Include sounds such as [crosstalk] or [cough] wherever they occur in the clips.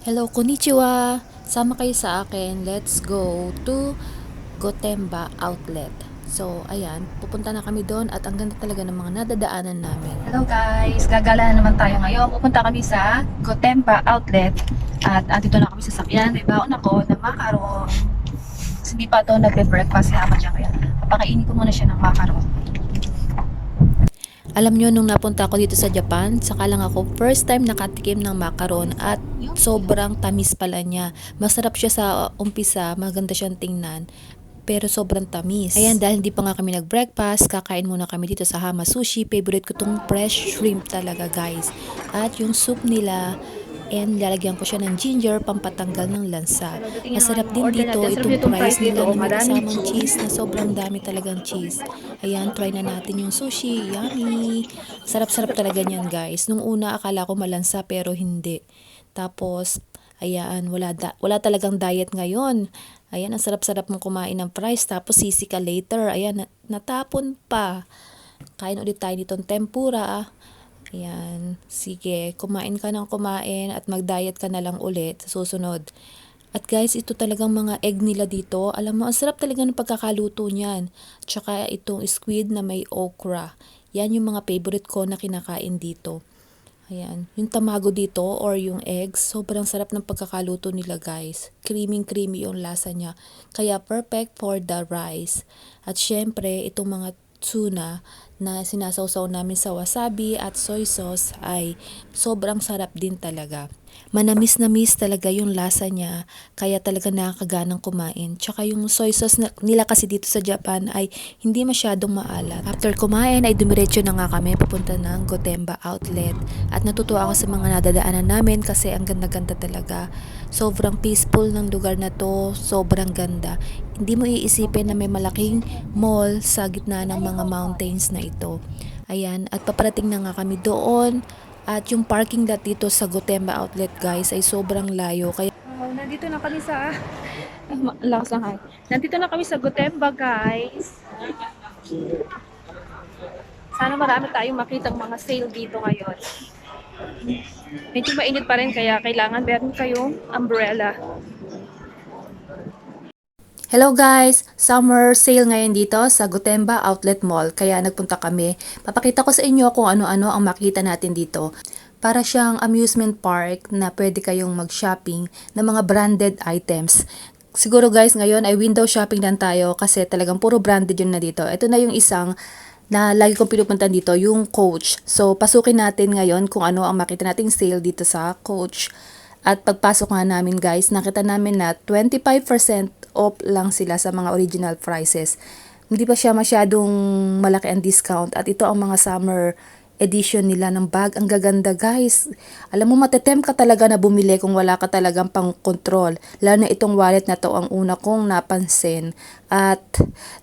Hello, konnichiwa! Sama kayo sa akin. Let's go to Gotemba Outlet. So, ayan, pupunta na kami doon at ang ganda talaga ng mga nadadaanan namin. Hello guys, gagala na naman tayo ngayon. Pupunta kami sa Gotemba Outlet at andito na kami sa sakyan. May baon ako macaron. Kasi hindi pa ito nagbe-breakfast si Ama dyan kaya papakainin ko muna siya ng macaron. Alam nyo, nung napunta ako dito sa Japan, saka lang ako first time nakatikim ng macaron at sobrang tamis pala niya. Masarap siya sa umpisa, maganda siyang tingnan pero sobrang tamis. Ayan, dahil hindi pa nga kami nag-breakfast, kakain muna kami dito sa Hama Sushi. Favorite ko tong fresh shrimp talaga, guys. At yung soup nila, and lalagyan ko siya ng ginger pampatanggal ng lansa. Masarap din dito itong price nila na may kasamang cheese na sobrang dami talagang cheese. Ayan, try na natin yung sushi. Yummy! Sarap-sarap talaga niyan guys. Nung una akala ko malansa pero hindi. Tapos, ayan, wala, da- wala talagang diet ngayon. Ayan, ang sarap-sarap mong kumain ng fries. Tapos sisi ka later. Ayan, na- natapon pa. Kain ulit tayo nitong tempura. Ayan, sige, kumain ka ng kumain at mag-diet ka na lang ulit sa susunod. At guys, ito talagang mga egg nila dito. Alam mo, ang sarap talaga ng pagkakaluto niyan. Tsaka itong squid na may okra. Yan yung mga favorite ko na kinakain dito. Ayan, yung tamago dito or yung eggs, sobrang sarap ng pagkakaluto nila guys. Creaming creamy yung lasa niya. Kaya perfect for the rice. At syempre, itong mga tuna na sinasawsaw namin sa wasabi at soy sauce ay sobrang sarap din talaga. Manamis na miss talaga yung lasa niya, kaya talaga nakakaganang kumain. Tsaka yung soy sauce na, nila kasi dito sa Japan ay hindi masyadong maalat. After kumain ay dumiretso na nga kami papunta ng Gotemba Outlet. At natutuwa ako sa mga nadadaanan namin kasi ang ganda-ganda talaga. Sobrang peaceful ng lugar na to, sobrang ganda. Hindi mo iisipin na may malaking mall sa gitna ng mga mountains na ito. Ayan, at paparating na nga kami doon. At yung parking lot dito sa Gotemba Outlet guys ay sobrang layo. Kaya Oh, nandito na kami sa... Lakas lang hay. Nandito na kami sa Gotemba guys. Sana marami tayong makitang mga sale dito ngayon. Medyo mainit pa rin kaya kailangan meron kayong umbrella. Hello guys! Summer sale ngayon dito sa Gotemba Outlet Mall kaya nagpunta kami. Papakita ko sa inyo kung ano-ano ang makita natin dito. Para siyang amusement park na pwede kayong mag-shopping ng mga branded items. Siguro guys ngayon ay window shopping lang tayo kasi talagang puro branded yun na dito. Ito na yung isang na lagi kong pinupunta dito, yung Coach. So pasukin natin ngayon kung ano ang makita nating sale dito sa Coach. At pagpasok nga namin guys, nakita namin na 25% off lang sila sa mga original prices. Hindi pa siya masyadong malaki ang discount at ito ang mga summer edition nila ng bag. Ang gaganda guys. Alam mo matetem ka talaga na bumili kung wala ka talagang pang control. Lalo na itong wallet na to ang una kong napansin. At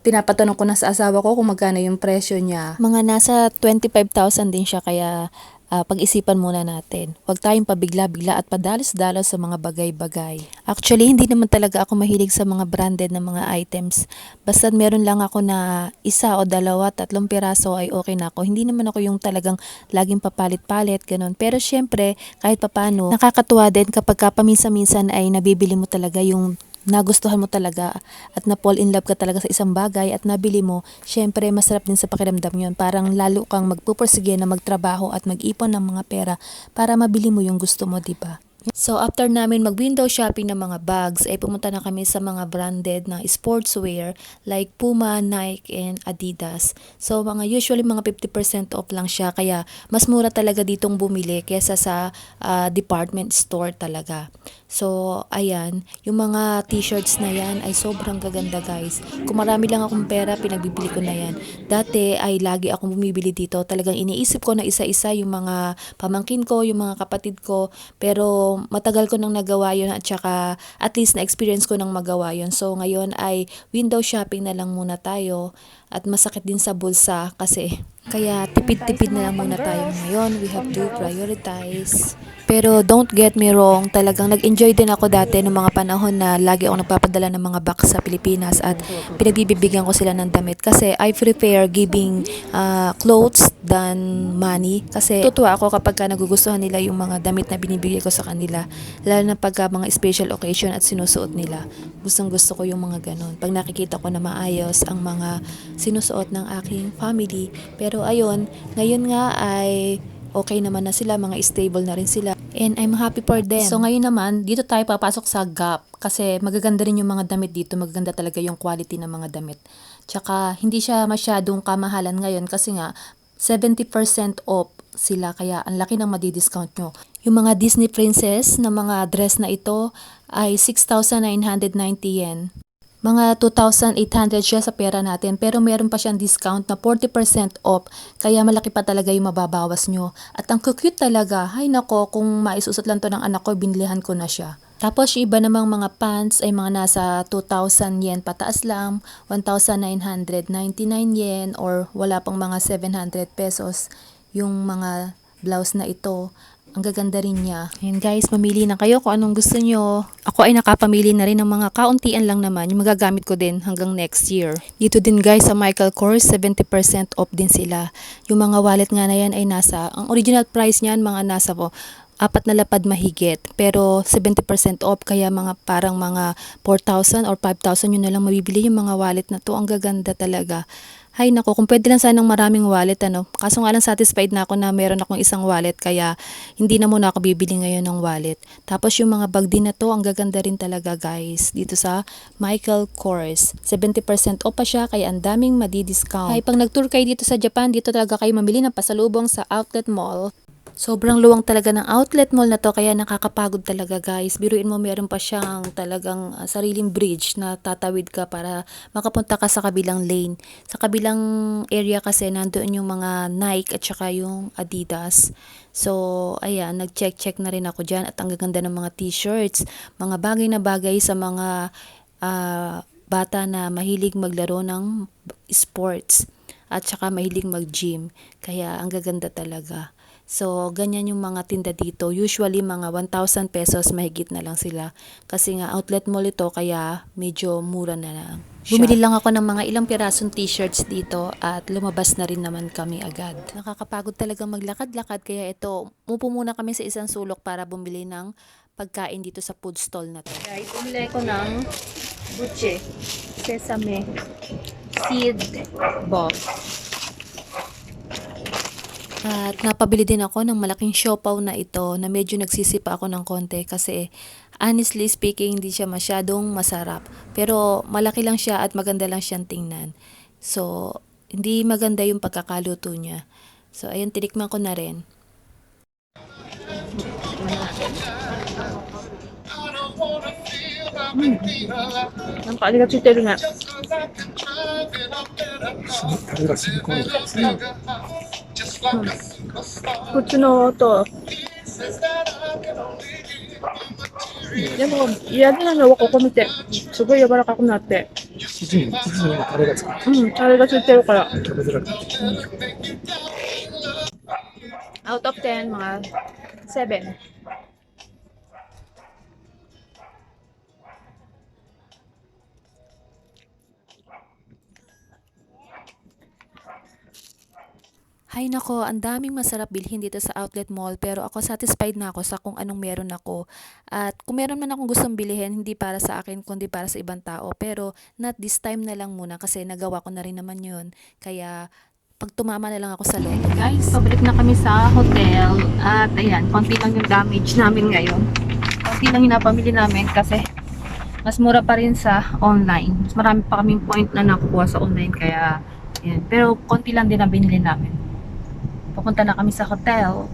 tinapatanong ko na sa asawa ko kung magkano yung presyo niya. Mga nasa 25,000 din siya kaya ah, pag-isipan muna natin. Huwag tayong pabigla-bigla at padalos-dalos sa mga bagay-bagay. Actually, hindi naman talaga ako mahilig sa mga branded na mga items. Basta meron lang ako na isa o dalawa, tatlong piraso ay okay na ako. Hindi naman ako yung talagang laging papalit-palit, ganun. Pero syempre, kahit papano, nakakatuwa din kapag ka paminsan-minsan ay nabibili mo talaga yung nagustuhan mo talaga at na-fall in love ka talaga sa isang bagay at nabili mo, syempre masarap din sa pakiramdam yun. Parang lalo kang magpupursige na magtrabaho at mag-ipon ng mga pera para mabili mo yung gusto mo, di ba? So after namin mag-window shopping ng mga bags, ay pumunta na kami sa mga branded na sportswear like Puma, Nike, and Adidas. So mga usually mga 50% off lang siya kaya mas mura talaga ditong bumili kaysa sa ah, department store talaga. So ayan, yung mga t-shirts na yan ay sobrang gaganda guys. Kung marami lang akong pera, pinagbibili ko na yan. Dati ay lagi akong bumibili dito. Talagang iniisip ko na isa-isa yung mga pamangkin ko, yung mga kapatid ko. Pero matagal ko nang nagawa yun at saka at least na-experience ko nang magawa yun. So ngayon ay window shopping na lang muna tayo. At masakit din sa bulsa kasi kaya tipid-tipid na lang muna tayo ngayon. We have to prioritize. Pero don't get me wrong, talagang nag-enjoy din ako dati noong mga panahon na lagi ako nagpapadala ng mga box sa Pilipinas at pinagbibigyan ko sila ng damit kasi I prefer giving uh, clothes than money kasi tutuwa ako kapag ka nagugustuhan nila yung mga damit na binibigay ko sa kanila lalo na pagka mga special occasion at sinusuot nila gustong gusto ko yung mga ganon pag nakikita ko na maayos ang mga sinusuot ng aking family pero ayun ngayon nga ay okay naman na sila, mga stable na rin sila. And I'm happy for them. So ngayon naman, dito tayo papasok sa Gap kasi magaganda rin yung mga damit dito, magaganda talaga yung quality ng mga damit. Tsaka hindi siya masyadong kamahalan ngayon kasi nga 70% off sila kaya ang laki ng madi-discount nyo. Yung mga Disney princess na mga dress na ito ay 6,990 yen mga 2,800 siya sa pera natin pero meron pa siyang discount na 40% off kaya malaki pa talaga yung mababawas nyo. At ang cute talaga, hay nako kung maisusot lang to ng anak ko, binilihan ko na siya. Tapos yung iba namang mga pants ay mga nasa 2,000 yen pataas lang, 1,999 yen or wala pang mga 700 pesos yung mga blouse na ito. Ang gaganda rin niya. Ayan guys, mamili na kayo kung anong gusto nyo. Ako ay nakapamili na rin ng mga kauntian lang naman. Yung magagamit ko din hanggang next year. Dito din guys sa Michael Kors, 70% off din sila. Yung mga wallet nga na yan ay nasa, ang original price niyan mga nasa po, apat na lapad mahigit. Pero 70% off kaya mga parang mga 4,000 or 5,000 yun na lang mabibili yung mga wallet na to. Ang gaganda talaga. Hay nako, kung pwede lang sanang maraming wallet ano. Kaso nga lang satisfied na ako na meron akong isang wallet kaya hindi na muna ako bibili ngayon ng wallet. Tapos yung mga bag din na to, ang gaganda rin talaga guys. Dito sa Michael Kors. 70% off pa siya kaya ang daming madi-discount. Ay pag nag-tour kayo dito sa Japan, dito talaga kayo mamili ng pasalubong sa outlet mall. Sobrang luwang talaga ng outlet mall na to kaya nakakapagod talaga guys. Biruin mo meron pa siyang talagang uh, sariling bridge na tatawid ka para makapunta ka sa kabilang lane. Sa kabilang area kasi nandoon yung mga Nike at saka yung Adidas. So, ayan, nag-check-check na rin ako dyan at ang gaganda ng mga t-shirts. Mga bagay na bagay sa mga uh, bata na mahilig maglaro ng sports at saka mahilig mag-gym. Kaya ang gaganda talaga. So, ganyan yung mga tinda dito. Usually, mga 1,000 pesos mahigit na lang sila. Kasi nga, outlet mall ito, kaya medyo mura na lang. Bumili lang ako ng mga ilang pirasong t-shirts dito at lumabas na rin naman kami agad. Nakakapagod talaga maglakad-lakad kaya ito, mupo muna kami sa isang sulok para bumili ng pagkain dito sa food stall na to. Guys, bumili ko ng buche, sesame, seed ball. At napabili din ako ng malaking siopaw na ito na medyo nagsisipa ako ng konti kasi honestly speaking hindi siya masyadong masarap. Pero malaki lang siya at maganda lang siyang tingnan. So hindi maganda yung pagkakaluto niya. So ayun tinikman ko na rin. Mm. Ang paaligat si Terry nga. Ang paaligat si Terry. こっちの音。でも、嫌なのはここ見て。すごい柔らかくなって。生地に、生地にもタレがつく。うん、タレがついてるから。食べづらくなって。Out of 10, mga 7. Hay nako, ang daming masarap bilhin dito sa outlet mall pero ako satisfied na ako sa kung anong meron ako. At kung meron man akong gustong bilhin, hindi para sa akin kundi para sa ibang tao. Pero not this time na lang muna kasi nagawa ko na rin naman yun. Kaya pag tumama na lang ako sa loto. Guys, pabalik na kami sa hotel. At ayan, konti lang yung damage namin ngayon. Konti lang yung namin kasi mas mura pa rin sa online. Mas marami pa kaming point na nakukuha sa online kaya ayan. Pero konti lang din ang binili namin. Pupunta na kami sa hotel.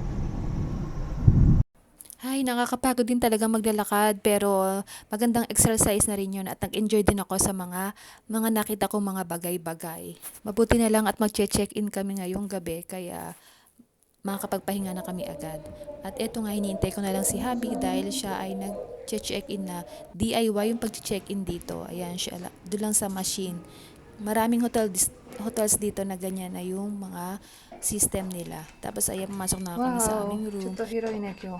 Ay, nakakapagod din talaga maglalakad pero magandang exercise na rin yun at nag-enjoy din ako sa mga mga nakita kong mga bagay-bagay. Mabuti na lang at mag-check-in kami ngayong gabi kaya makakapagpahinga na kami agad. At eto nga, hinihintay ko na lang si Habi dahil siya ay nag-check-in na DIY yung pag-check-in dito. Ayan siya, doon lang sa machine. maraming hotel hotels dito na ganyan na yung mga system nila. Tapos ayan, pumasok na kami wow. sa aming room. Chutohiro Inekyo.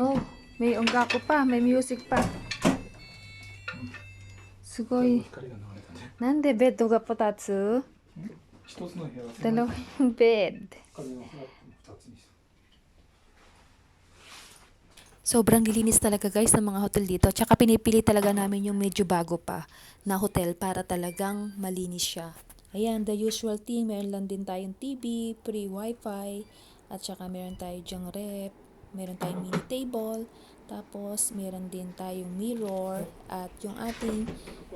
Oh, may onggako pa, may music pa. Sugoy. Nande bed ga potatsu? Dalawang [laughs] bed. Sobrang lilinis talaga guys ng mga hotel dito. Tsaka pinipili talaga namin yung medyo bago pa na hotel para talagang malinis siya. Ayan, the usual thing. Meron lang din tayong TV, free wifi, at tsaka meron tayo dyang rep, meron tayong mini table, tapos meron din tayong mirror, at yung ating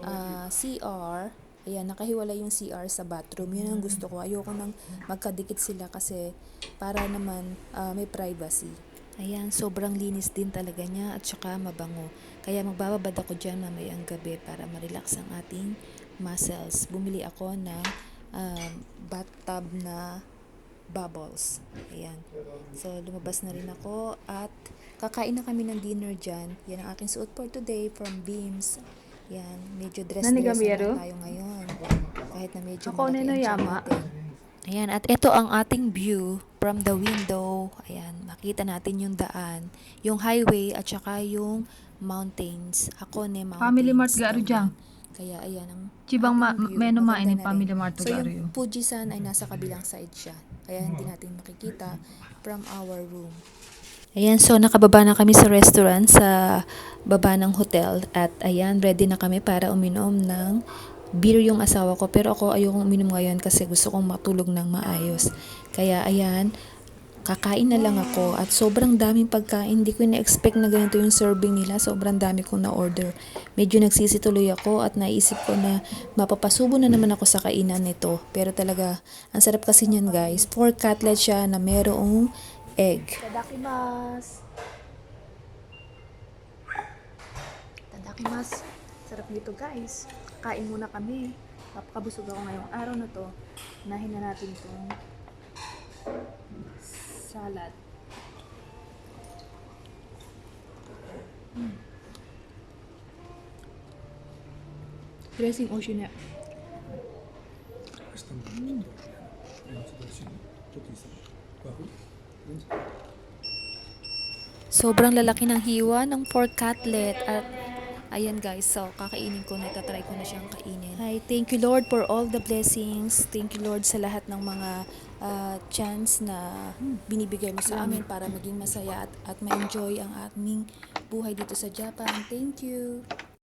ah, CR, Ayan, nakahiwala yung CR sa bathroom. Yun ang gusto ko. Ayoko nang magkadikit sila kasi para naman ah, may privacy. Ayan, sobrang linis din talaga niya at saka mabango. Kaya magbababad ako dyan mamayang gabi para ma-relax ang ating muscles. Bumili ako ng um, bathtub na bubbles. Ayan. So, lumabas na rin ako at kakain na kami ng dinner dyan. Yan ang aking suot for today from Beams. Yan, medyo ga na tayo ngayon. Kahit na medyo Ako malaki ang yama. natin. Ayan, at ito ang ating view from the window. Ayan, makita natin yung daan, yung highway at saka yung mountains. Ako ne mountains. Family Mart ga aru ganyan. dyan. Kaya ayan ang Chibang ma- ating view. menu Maganda main ni na rin. Family Mart So yung yun. Fujisan ay nasa kabilang side siya. Kaya hindi natin makikita from our room. Ayan, so nakababa na kami sa restaurant sa baba ng hotel at ayan, ready na kami para uminom ng beer yung asawa ko. Pero ako ayokong uminom ngayon kasi gusto kong matulog ng maayos. Kaya ayan, kakain na lang ako at sobrang daming pagkain. Hindi ko na-expect na ganito yung serving nila. Sobrang dami kong na-order. Medyo nagsisituloy ako at naisip ko na mapapasubo na naman ako sa kainan nito. Pero talaga, ang sarap kasi niyan guys. Pork cutlet siya na merong egg. Tadakimasu! Tadakimasu! Sarap nito guys. Kain muna kami. Napakabusog ako ngayong araw na to. Nahin na natin itong salad. Hmm. Dressing ocean. Mm. Sobrang lalaki ng hiwa ng pork cutlet at ayan guys, so kakainin ko na, tatry ko na siyang kainin. Hi, thank you Lord for all the blessings. Thank you Lord sa lahat ng mga ah, chance na binibigay mo sa amin para maging masaya at, at ma-enjoy ang aming buhay dito sa Japan. Thank you.